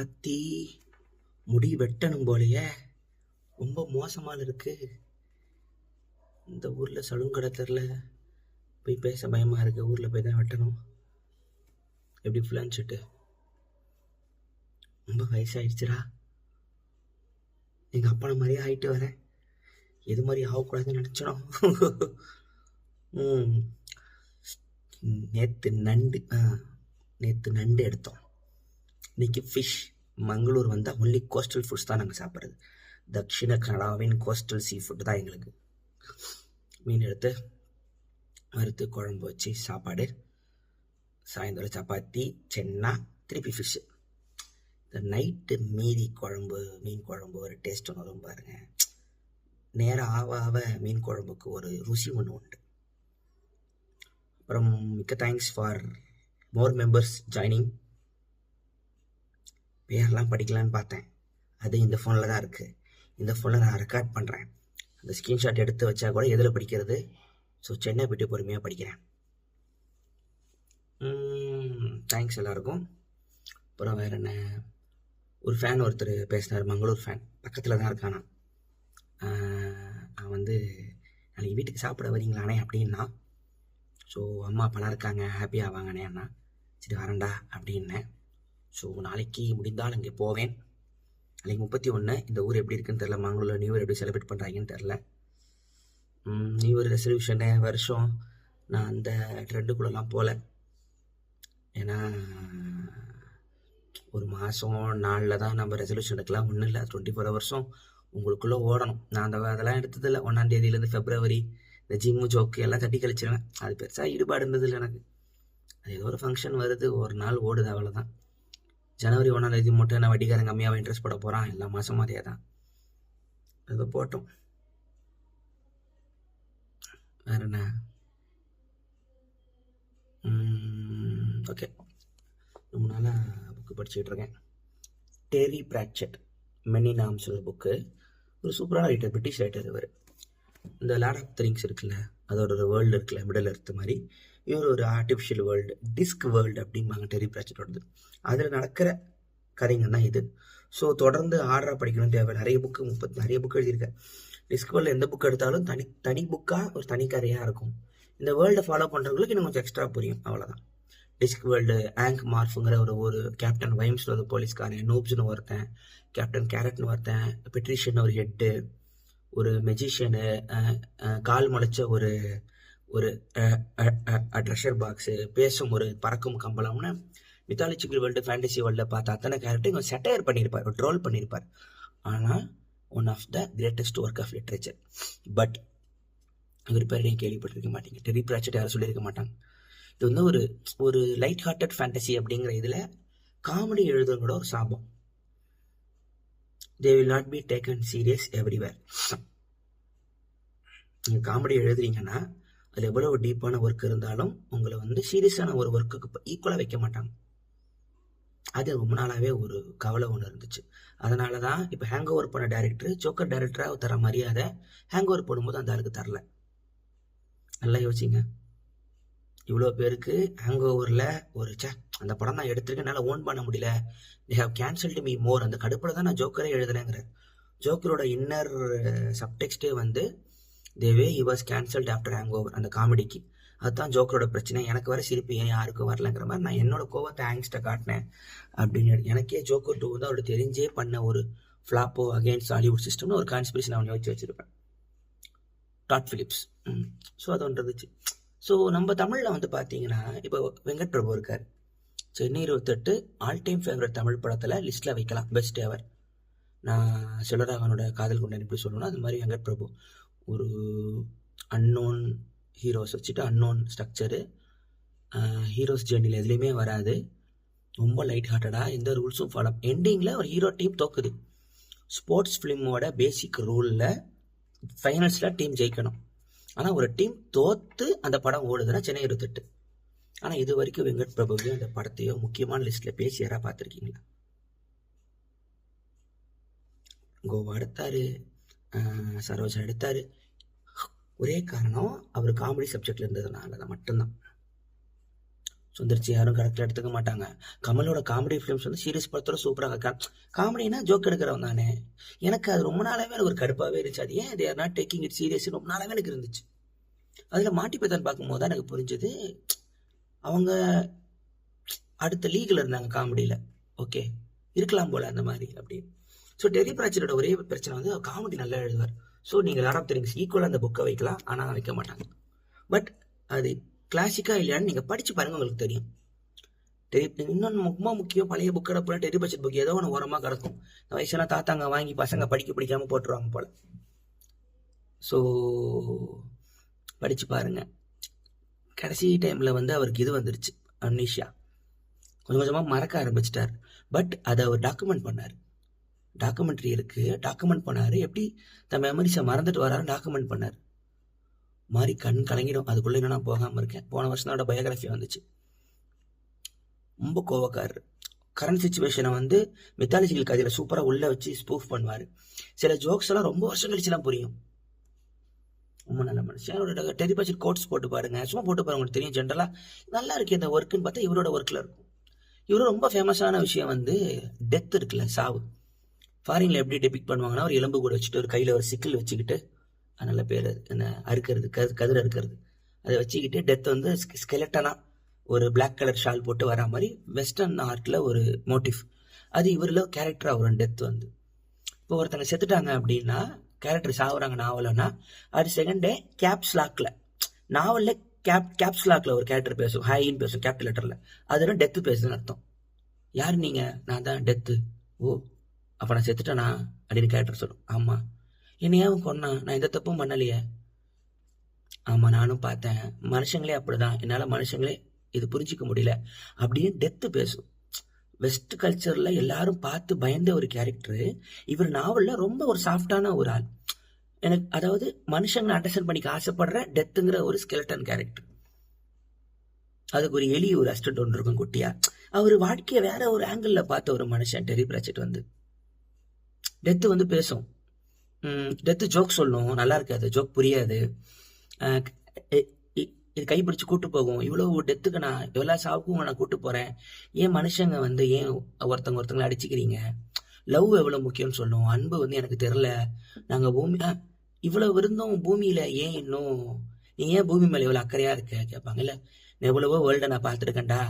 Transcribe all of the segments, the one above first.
அத்தி முடி வெட்டணும் போலயே. ரொம்ப மோசமாக இருக்கு. இந்த ஊரில் சலூன் கடை தெரில. போய் பேச பயமாக இருக்கு. ஊரில் போய் தான் வெட்டணும். எப்படி ஃபுல்லான்னுட்டு ரொம்ப வயசாயிடுச்சுடா. எங்கள் அப்பா மாதிரியே ஆகிட்டு வரேன் எது மாதிரி ஆகக்கூடாதுன்னு நினச்சிடும் நேற்று நண்டு ஆ நேற்று நண்டு எடுத்தோம். இன்னைக்கு ஃபிஷ் மங்களூர் வந்தால் ஒன்லி கோஸ்டல் ஃபுட்ஸ் தான் நாங்கள் சாப்பிட்றது. தக்ஷிண கனடாவின் கோஸ்டல் சீ ஃபுட் தான் எங்களுக்கு. மீன் எடுத்து வறுத்து குழம்பு வச்சு சாப்பாடு. சாயந்தரம் சப்பாத்தி சென்னா திருப்பி ஃபிஷ்ஷு இந்த நைட்டு மீதி குழம்பு மீன் குழம்பு ஒரு டேஸ்ட் ஒன்று வரும் பாருங்கள் நேரம் ஆவ ஆவ மீன் குழம்புக்கு ஒரு ருசி ஒன்று உண்டு. அப்புறம் மிக்க thanks for more members joining பேர்லாம் படிக்கலான்னு பார்த்தேன். அது இந்த ஃபோனில் தான் இருக்குது இந்த ஃபோனில் நான் ரெக்கார்ட் பண்ணுறேன் அந்த ஸ்க்ரீன்ஷாட் எடுத்து வச்சா கூட எதில் படிக்கிறது? ஸோ சென்னை போய்ட்டு பொறுமையாக படிக்கிறேன். தேங்க்ஸ் எல்லாருக்கும். அப்புறம் வேறு என்ன? ஒரு ஃபேன் ஒருத்தர் பேசினார் மங்களூர் ஃபேன் பக்கத்தில் தான் இருக்கானா? அவன் வந்து நாளைக்கு வீட்டுக்கு சாப்பிட வரீங்களானே அப்படின்னா ஸோ அம்மா அப்பெல்லாம் இருக்காங்க ஹாப்பியாக ஆவாங்கண்ணே அண்ணா. சரி வரேன்டா அப்படின்னேன். ஸோ நாளைக்கு முடிந்தால் அங்கே போவேன். நாளைக்கு முப்பத்தி ஒன்று இந்த ஊர் எப்படி இருக்குன்னு தெரில மங்களூரில் நியூ இயர் எப்படி செலிப்ரேட் பண்ணுறாங்கன்னு தெரில நியூ இயர் ரெசல்யூஷனு வருஷம். நான் அந்த ட்ரெண்டுக்குள்ளெல்லாம் போகல. ஏன்னா ஒரு மாதம் நாளில் தான் நம்ம ரெசல்யூஷன் எடுக்கலாம். ஒன்றும் இல்லை டுவெண்ட்டி ஃபோர் ஹவர்ஸும் உங்களுக்குள்ளே ஓடணும். நான் அந்த அதெல்லாம் எடுத்ததில்ல. ஒன்றாம் தேதியிலேருந்து ஃபெப்ரவரி இந்த ஜிம்மு ஜோக்கு எல்லாம் தட்டி கழிச்சிருவேன். அது பெருசாக ஈடுபாடு இருந்தது இல்லை எனக்கு. அது ஏதோ ஒரு ஃபங்க்ஷன் வருது. ஒரு நாள் ஓடுது அவ்வளோதான் ஜனவரி ஒன்றாம் தேதி மட்டும் நான் வட்டிக்காரன் கம்மியாக இன்ட்ரெஸ்ட் போட போகிறான் எல்லா மாதமும் அதே தான் அது போட்டோம். வேற என்ன? ஓகே ரொம்ப நாளாக புக்கு படிச்சுட்டு இருக்கேன். Terry Pratchett many names book ஒரு சூப்பரான ரைட்டர் பிரிட்டிஷ் ரைட்டர் இவர். இந்த லாட் ஆஃப் திங்ஸ் இருக்குல்ல அதோட ஒரு வேர்ல்டு இருக்குல்ல மிடல் எர்த்து மாதிரி. இவர் ஒரு ஆர்டிஃபிஷியல் வேர்ல்டு டிஸ்க் வேர்ல்டு அப்படிம்பாங்க டெரி பிராச்சட்டோடது அதில் நடக்கிற கதைங்க தான் இது. ஸோ தொடர்ந்து ஆர்டராக படிக்கணும் தேவை நிறைய புக்கு முப்பத்தி நிறைய புக் எழுதியிருக்கேன். டிஸ்க் வேர்ல்டு எந்த புக் எடுத்தாலும் தனி தனி புக்காக ஒரு தனி கதையாக இருக்கும். இந்த வேர்ல்டை ஃபாலோ பண்ணுறவங்களுக்கு இன்னும் கொஞ்சம் எக்ஸ்ட்ரா புரியும். அவ்வளோதான் டிஸ்க் வேர்ல்டு ஆங்க் மார்ஃபுங்கிற ஒரு ஒரு கேப்டன் வைம்ஸில் ஒரு போலீஸ்காரன் நூப்ஸ்னு ஒருத்தன் கேப்டன் கேரட்னு ஒருத்தன் பெட்ரிஷியன் ஒரு ஹெட்டு ஒரு மெஜிஷியனு கால் முளைச்ச ஒரு ஒரு ட்ரெஷர் பாக்ஸு பேசும் ஒரு பறக்கும் கம்பளம்னு மித்தாலஜிக்கல் வேர்ல்டு ஃபேண்டசி வேர்ல்டில் பார்த்த அத்தனை கேரக்டர் இவன் செட்டையர் பண்ணியிருப்பார் ஒரு ட்ரோல் பண்ணியிருப்பார். ஆனால் one of the greatest work of literature but இவர் பேர் நீங்கள் கேள்விப்பட்டிருக்க மாட்டீங்க. டெரி ப்ராச்சட் யாரும் சொல்லியிருக்க மாட்டாங்க. இது வந்து ஒரு ஒரு லைட் ஹார்ட்டட் ஃபேண்டசி அப்படிங்கிற இதில் காமெடி எழுதுறவங்களோட ஒரு சாபம். They will not be taken serious everywhere நீங்கள் காமெடி எழுதுறீங்கன்னா அதில் எவ்வளோ டீப்பான ஒர்க் இருந்தாலும் உங்களை வந்து சீரியஸான ஒரு ஒர்க்குக்கு ஈக்குவலாக வைக்க மாட்டாங்க. அது ரொம்ப நாளாகவே ஒரு கவலை ஒன்று இருந்துச்சு. அதனால தான் இப்போ ஹேங் ஓவர் பண்ண டேரக்டர் ஜோக்கர் டேரக்டராக தர மரியாதை ஹேங் ஓவர் போடும்போது அந்த ஆளுக்கு தரல. நல்லா யோசிங்க. இவ்வளோ பேருக்கு ஹேங் ஓவரில் ஒரு சே அந்த படம் நான் எடுத்திருக்கேன் என்னால் ஓன் பண்ண முடியல. They have cancelled me more அந்த கடுப்பில் தான் நான் ஜோக்கரே எழுதுனேங்கிற ஜோக்கரோட இன்னர் சப்டெக்ஸ்டே வந்து Dave he was cancelled after hangover அந்த காமெடிக்கு அதுதான் ஜோக்கரோட பிரச்சனை. எனக்கு வர சிரிப்பு ஏன் யாருக்கும் வரலங்கிற மாதிரி நான் என்னோட கோவத்தை ஆங்ஸ்ட்டை காட்டினேன் அப்படின்னு எனக்கே ஜோக்கர் டூ வந்து அவருக்கு தெரிஞ்சே பண்ண ஒரு ஃப்ளாப்போ அகேன்ஸ்ட் ஹாலிவுட் சிஸ்டம்னு ஒரு கான்ஸ்பிரேஷன் அவனை வச்சு வச்சிருப்பேன். டாட் ஃபிலிப்ஸ் ஸோ அது ஒன்று இருந்துச்சு. ஸோ நம்ம தமிழில் வந்து பார்த்தீங்கன்னா இப்போ வெங்கட் பிரபு இருக்கார். சென்னை இருபத்தெட்டு ஆல் டைம் ஃபேவரட் தமிழ் படத்தில் லிஸ்ட்டில் வைக்கலாம். பெஸ்ட் எவர் நான் செல்வராகவனோட காதல் கொண்டேன் எப்படி சொல்லணும்னா அது மாதிரி வெங்கட் பிரபு ஒரு அன்னோன் ஹீரோஸ் வச்சுட்டு அன்னோன் ஸ்ட்ரக்சரு ஹீரோஸ் ஜேர்னியில் எதுலேயுமே வராது. ரொம்ப லைட் ஹார்ட்டடாக எந்த ரூல்ஸும் ஃபாலோ எண்டிங்கில் ஒரு ஹீரோ டீம் தோக்குது. ஸ்போர்ட்ஸ் ஃபிலிமோட பேசிக் ரூலில் ஃபைனல்ஸில் டீம் ஜெயிக்கணும். ஆனால் ஒரு டீம் தோற்று அந்த படம் ஓடுதுன்னா சென்னை இருபத்தெட்டு ஆனால் இது வரைக்கும் வெங்கட் பிரபுவையும் அந்த படத்தையோ முக்கியமான லிஸ்ட்டில் பேசி யாராவது பார்த்துருக்கீங்களா? கோவா எடுத்தாரு சரோஜா எடுத்தார். ஒரே காரணம் அவர் காமெடி சப்ஜெக்ட்ல இருந்ததுனால தான் மட்டும்தான். சுந்தர்ச்சி யாரும் கரெக்டாக எடுத்துக்க மாட்டாங்க. கமலோட காமெடி ஃபிலிம்ஸ் வந்து சீரியஸ் படத்தோட சூப்பராக காமெடினா ஜோக் எடுக்கிறவன் தானே. எனக்கு அது ரொம்ப நாளாவே ஒரு கடுப்பாகவே இருந்துச்சு. அது ஏன் they're not taking it serious ரொம்ப நாளாவே எனக்கு இருந்துச்சு. அதில் மாட்டி பத்தான் பார்க்கும்போது தான் எனக்கு புரிஞ்சது. அவங்க அடுத்த லீகில் இருந்தாங்க காமெடியில் ஓகே இருக்கலாம் போல அந்த மாதிரி அப்படின்னு. ஸோ டெரி பிராச்சரோட ஒரே பிரச்சனை வந்து காமெடி நல்லா எழுதுவார். ஸோ நீங்கள் லார்ட் ஆஃப் திங்ஸ் ஈக்குவலாக அந்த புக்கை வைக்கலாம் ஆனால் வைக்க மாட்டாங்க. பட் அது கிளாசிக்காக இல்லையான்னு நீங்கள் படித்து பாருங்க உங்களுக்கு தெரியும். டெரி இன்னொன்று ரொம்ப முக்கியம் பழைய புக்கோட போல டெரி பட்ஜெட் புக் ஏதோ ஒன்று ஓரமாக கிடக்கும். இந்த வயசுலாம் தாத்தாங்க வாங்கி பசங்க படிக்க பிடிக்காம போட்டுருவாங்க போல். ஸோ படித்து பாருங்க. கடைசி டைமில் வந்து அவருக்கு இது வந்துருச்சு அம்னீஷியா கொஞ்சம் கொஞ்சமாக மறக்க ஆரம்பிச்சிட்டார். பட் அதை அவர் டாக்குமெண்ட் பண்ணார். டாக்குமெண்ட்ரி இருக்குது டாக்குமெண்ட் பண்ணார். எப்படி? தன் மெமரிஸை மறந்துட்டு வராரு டாக்குமெண்ட் பண்ணார். மாதிரி கண் கலங்கிடும். அதுக்குள்ளே இன்னும் நான் போகாமல் இருக்கேன். போன வருஷம் தான் பயோகிராஃபி வந்துச்சு. ரொம்ப கோவக்காரர். கரண்ட் சுச்சுவேஷனை வந்து மெத்தாலஜிக்கல் கதையில் சூப்பராக உள்ளே வச்சு ஸ்பூஃப் பண்ணுவார். சில ஜோக்ஸ் எல்லாம் ரொம்ப வருஷம் கழிச்சுலாம் புரியும். ரொம்ப நல்ல மனுஷன். அவரோட டெரிபாச்சர் கோட்ஸ் போட்டு பாருங்க. சும்மா போட்டு பாருங்க. உங்களுக்கு தெரியும் ஜென்ரலாக நல்லா இருக்கு இந்த ஒர்க்குன்னு பார்த்தா இவரோட ஒர்க்கில் இருக்கும். இவரும் ரொம்ப ஃபேமஸான விஷயம் வந்து டெத் இருக்குல்ல சாவு. ஃபாரினில் எப்படி டெபிக் பண்ணுவாங்கன்னா ஒரு எலும்பு கூட வச்சுட்டு ஒரு கையில் ஒரு சிக்கல் வச்சுக்கிட்டு நல்ல பேர் என்ன அறுக்கிறது கது கதிர் அறுக்கிறது. அதை வச்சுக்கிட்டு டெத் வந்து ஸ்கெலட்டனாக ஒரு பிளாக் கலர் ஷால் போட்டு வரா மாதிரி வெஸ்டர்ன் ஆர்ட்டில் ஒரு மோட்டிவ் அது இவரில் கேரக்டராக வரும் டெத் வந்து. இப்போ ஒருத்தங்க செத்துட்டாங்க அப்படின்னா கேரக்டர் சாகுறாங்க நாவலன்னா அது செகண்ட் டே கேப்ஸ் லாக்கில் நாவலில் கேப் கேப்ஸ் லாக்கில் ஒரு கேரக்டர் பேசும் ஹாயின்னு பேசும் கேபிட்டல் லெட்டரில் அதுல டெத்து பேசுதுன்னு அர்த்தம். யார் நீங்கள் நான் தான் டெத்து ஓ அப்ப நான் செத்துட்டேனா? அப்படின்னு கேரக்டர் சொல்லும். ஆமா. என்னையா அவன் கொன்னான் நான் எந்த தப்பும் பண்ணலையே. ஆமா நானும் பார்த்தேன். மனுஷங்களே அப்படிதான். என்னால மனுஷங்களே இது புரிஞ்சிக்க முடியல. அப்படின்னு டெத்து பேசும். வெஸ்ட் கல்ச்சர்ல எல்லாரும் பார்த்து பயந்த ஒரு கேரக்டர் இவர் நாவலில் ரொம்ப ஒரு சாஃப்டான ஒரு ஆள். எனக்கு அதாவது மனுஷங்களை அண்டர்ஸ்டாண்ட் பண்ணிக்க ஆசைப்படுற டெத்துங்கிற ஒரு ஸ்கெலட்டன் கேரக்டர் அதுக்கு ஒரு எலி ஒரு அஸ்டன்ட் ஒன்று இருக்கும் குட்டியா. அவர் வாழ்க்கையை வேற ஒரு ஆங்கிளில் பார்த்த ஒரு மனுஷன் டெரி பிராச்சட் வந்து. டெத்து வந்து பேசும். டெத்து ஜோக் சொல்லும். நல்லா இருக்காது. ஜோக் புரியாது. இது கைப்பிடிச்சு கூட்டு போகும். இவ்வளவு டெத்துக்கு நான் எவ்வளோ சாவுக்கும் நான் கூட்டு போகிறேன் ஏன் மனுஷங்க வந்து ஏன் ஒருத்தவங்க ஒருத்தவங்களை அடிச்சுக்கிறீங்க? லவ் எவ்வளோ முக்கியம்னு சொல்லும். அன்பு வந்து எனக்கு தெரியல. நாங்கள் பூமி இவ்வளோ இருந்தும் பூமியில் ஏன் இன்னும் நீ ஏன் பூமி மேலே இவ்வளோ அக்கறையாக இருக்க? கேட்பாங்க. இல்லை நான் எவ்வளவோ வேர்ல்டை நான் பார்த்துருக்கேன்டா.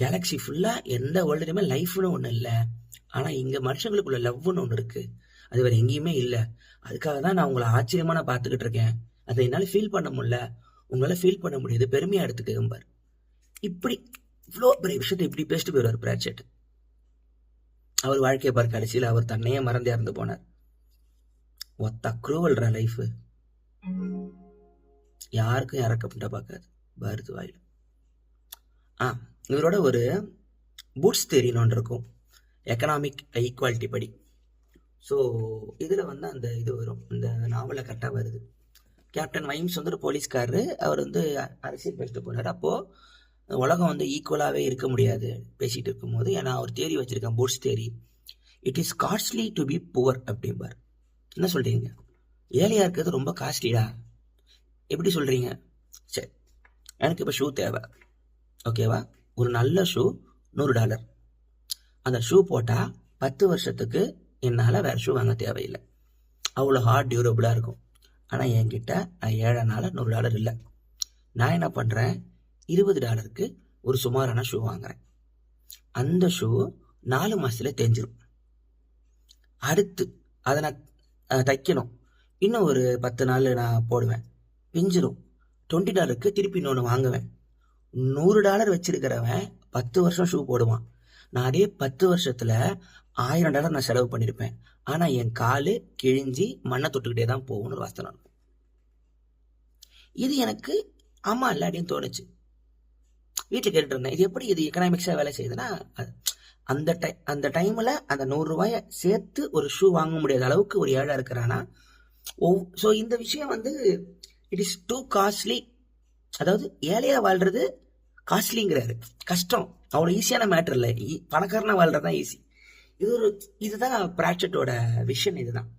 கேலக்ஸி ஃபுல்லாக எந்த வேர்ல்டுலையுமே லைஃப்னு ஒன்று இல்லை. ஆனால் இங்கே மனுஷங்களுக்குள்ள லவ்னு ஒன்று இருக்குது அது வேறு எங்கேயுமே இல்லை. அதுக்காக தான் நான் உங்களை ஆச்சரியமாக நான் பார்த்துக்கிட்டு இருக்கேன். அதை என்னால் ஃபீல் பண்ண முடியல. உங்களால் ஃபீல் பண்ண முடியுது. பெருமையாக எடுத்துக்க பாரு. இப்படி இவ்வளோ பெரிய விஷயத்தை இப்படி பேசிட்டு போயிடுவார் பிராச்செட் அவர் வாழ்க்கையை பார் கடைசியில் அவர் தன்னையே மறந்து இறந்து போனார். ஒத்த குரூவல்ற லைஃப் யாருக்கும் இறக்கப்பட்ட பார்க்காது. பாரதி வாயில். ஆ இவரோட ஒரு பூட்ஸ் தேரின்னு இருக்கும். எக்கனாமிக் ஈக்குவாலிட்டி படி. ஸோ இதில் வந்து அந்த இது வரும். இந்த நாவலில் கரெக்டாக வருது. கேப்டன் வைம்ஸ் வந்து ஒரு போலீஸ்காரரு. அவர் வந்து அரசியல் பேசிட்டு போனார். அப்போது உலகம் வந்து ஈக்குவலாகவே இருக்க முடியாது பேசிகிட்டு இருக்கும்போது. ஏன்னா அவர் தேரி வச்சுருக்கேன் boots theory it is costly to be poor அப்படிம்பார். என்ன சொல்கிறீங்க ஏழையாக இருக்கிறது ரொம்ப காஸ்ட்லியா எப்படி சொல்கிறீங்க சரி எனக்கு இப்போ ஷூ தேவை. ஓகேவா ஒரு நல்ல ஷூ நூறு டாலர் அந்த ஷூ போட்டால் பத்து வருஷத்துக்கு என்னால் வேறு ஷூ வாங்க தேவையில்லை. அவ்வளோ ஹார்ட் டியூரபிளாக இருக்கும். ஆனால் என்கிட்ட நான் ஏழை நாளில் நூறு டாலர் இல்லை. நான் என்ன பண்ணுறேன் இருபது டாலருக்கு ஒரு சுமாரான ஷூ வாங்குறேன். அந்த ஷூ நாலு மாதத்தில் தேஞ்சிரும். அடுத்து அதை நான் தைக்கணும். இன்னும் ஒரு பத்து நாள் நான் போடுவேன். பிஞ்சிரும். டுவெண்ட்டி டாலருக்கு திருப்பி இன்னொன்று வாங்குவேன். நூறு டாலர் வச்சிருக்கிறவன் பத்து வருஷம் ஷூ போடுவான். நான் அதே பத்து வருஷத்துல ஆயிரம் டாலர் நான் செலவு பண்ணியிருப்பேன் ஆனா என் காலு கிழிஞ்சி மண்ணை தொட்டுக்கிட்டே தான் போகும்னு ஒரு இது எனக்கு ஆமா இல்லாட்டின்னு தோணுச்சு. வீட்டில் கேட்டுட்டு இருந்தேன் இது எப்படி இது எக்கனாமிக்ஸாக வேலை செய்யுதுன்னா அது- அந்த டை அந்த டைமில் அந்த நூறுரூவாயை சேர்த்து ஒரு ஷூ வாங்க முடியாத அளவுக்கு ஒரு ஏழை இருக்கிறானா ஸோ இந்த விஷயம் வந்து இட் இஸ் டூ காஸ்ட்லி அதாவது ஏழையா வாழ்றது காஸ்ட்லிங்கிறாரு. கஷ்டம். அவ்வளோ ஈஸியான மேட்டர் இல்லை. பணக்காரனா வாழ்றது தான் ஈஸி இது ஒரு இதுதான் பிராட்சட்டோட விஷன் இதுதான்.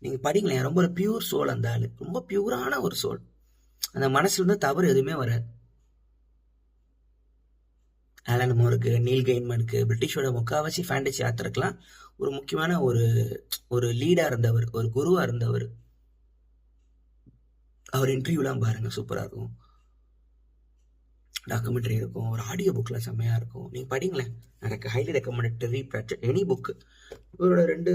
நீங்க படிங்களேன். ரொம்ப ஒரு பியூர் சோல் அந்த ஆள். ரொம்ப பியூரான ஒரு சோல் அந்த மனசுல இருந்து தவறு எதுவுமே வராது. ஆலன் மோருக்கு நீல் கெயின்மனுக்கு பிரிட்டிஷோட முக்காவாசி ஃபேண்டசி ஆத்தருக்கெல்லாம் ஒரு முக்கியமான ஒரு ஒரு லீடாக இருந்தவர் ஒரு குருவாக இருந்தவர். அவர் இன்டர்வியூலாம் பாருங்கள் சூப்பராக இருக்கும். டாக்குமெண்ட்ரி இருக்கும் ஒரு ஆடியோ புக்கில் செம்மையாக இருக்கும். நீங்கள் படிங்களேன் எனக்கு highly recommended read any book இவரோட ரெண்டு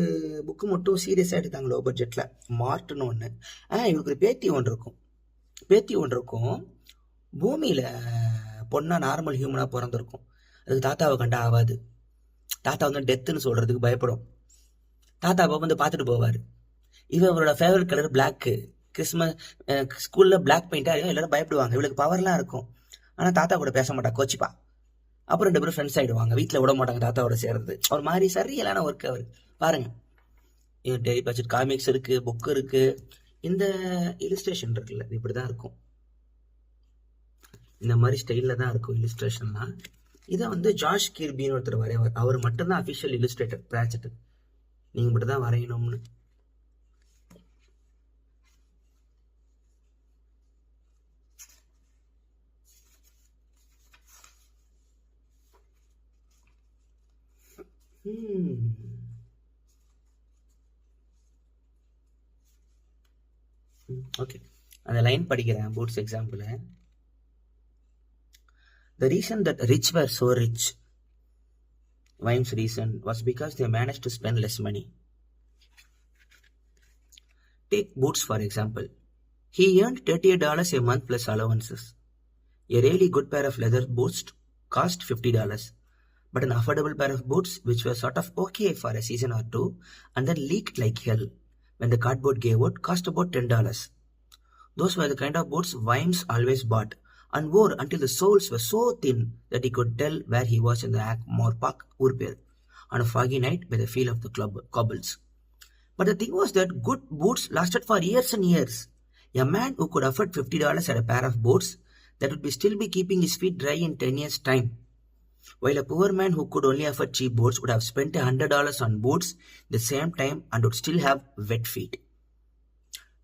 புக்கு மட்டும் சீரியஸாக எடுத்தாங்க லோ. பட்ஜெட்டில் மார்ட்னு ஒன்று ஆ இவருக்கு ஒரு பேத்தி ஒன்று இருக்கும். பேத்தி ஒன்று இருக்கும். பூமியில் பொண்ணாக நார்மல் ஹியூமனாக பிறந்திருக்கும். அதுக்கு தாத்தாவை கண்டா ஆகாது தாத்தா வந்து டெத்துன்னு சொல்கிறதுக்கு பயப்படும். தாத்தா தாத்தாவை வந்து பார்த்துட்டு போவார். இவன் அவரோட ஃபேவரட் கலர் பிளாக்கு கிறிஸ்மஸ் ஸ்கூலில் பிளாக் பெயிண்டாக எல்லாரும் பயப்படுவாங்க. இவளுக்கு பவர்லாம் இருக்கும். ஆனால் தாத்தா கூட பேச மாட்டா கோச்சிப்பா. அப்புறம் ரெண்டு பேரும் ஃப்ரெண்ட்ஸ் ஆகிடுவாங்க வீட்டில் விட மாட்டாங்க தாத்தாவோட சேர்றது. அவர் மாதிரி சரியலான ஒர்க் அவர். பாருங்கள் டெய்லி பட்ஜெட் காமிக்ஸ் இருக்கு புக் இருக்கு. இந்த இலிஸ்ட்ரேஷன் இருக்குல்ல இப்படி தான் இருக்கும். இந்த மாதிரி ஸ்டைலில் தான் இருக்கும் இலிஸ்ட்ரேஷன்லாம் இதை வந்து ஜார்ஜ் கீர்பின்னு ஒருத்தர் வரையவர். அவர் மட்டும்தான் அஃபிஷியல் இலிஸ்ட்ரேட்டர் பிராச்சட் நீங்கள் மட்டும் தான் வரையணும்னு. ஓகே அந்த லைன் படிக்கிறேன் boots example the reason that rich were so rich Vimes reason was because they manage to spend less money Take boots for example. He earned $38 a month plus allowances. A really good pair of leather boots cost $50, but an affordable pair of boots, which were sort of okay for a season or two, and then leaked like hell when the cardboard gave out, cost about $10. Those were the kind of boots Vimes always bought and wore until the soles were so thin that he could tell where he was in the Moor Park, Urpir, on a foggy night by the feel of the club cobbles. But the thing was that good boots lasted for years and years. A man who could afford $50 at a pair of boots that would be still be keeping his feet dry in 10 years' time. While a poor man who could only afford cheap boots would have spent $100 on boots the same time and would still have wet feet.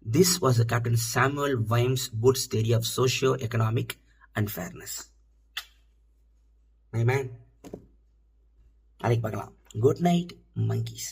This was the Captain Samuel Vimes Boots theory of socio-economic unfairness. My man. நாளைக்கு பார்க்கலாம் good night monkeys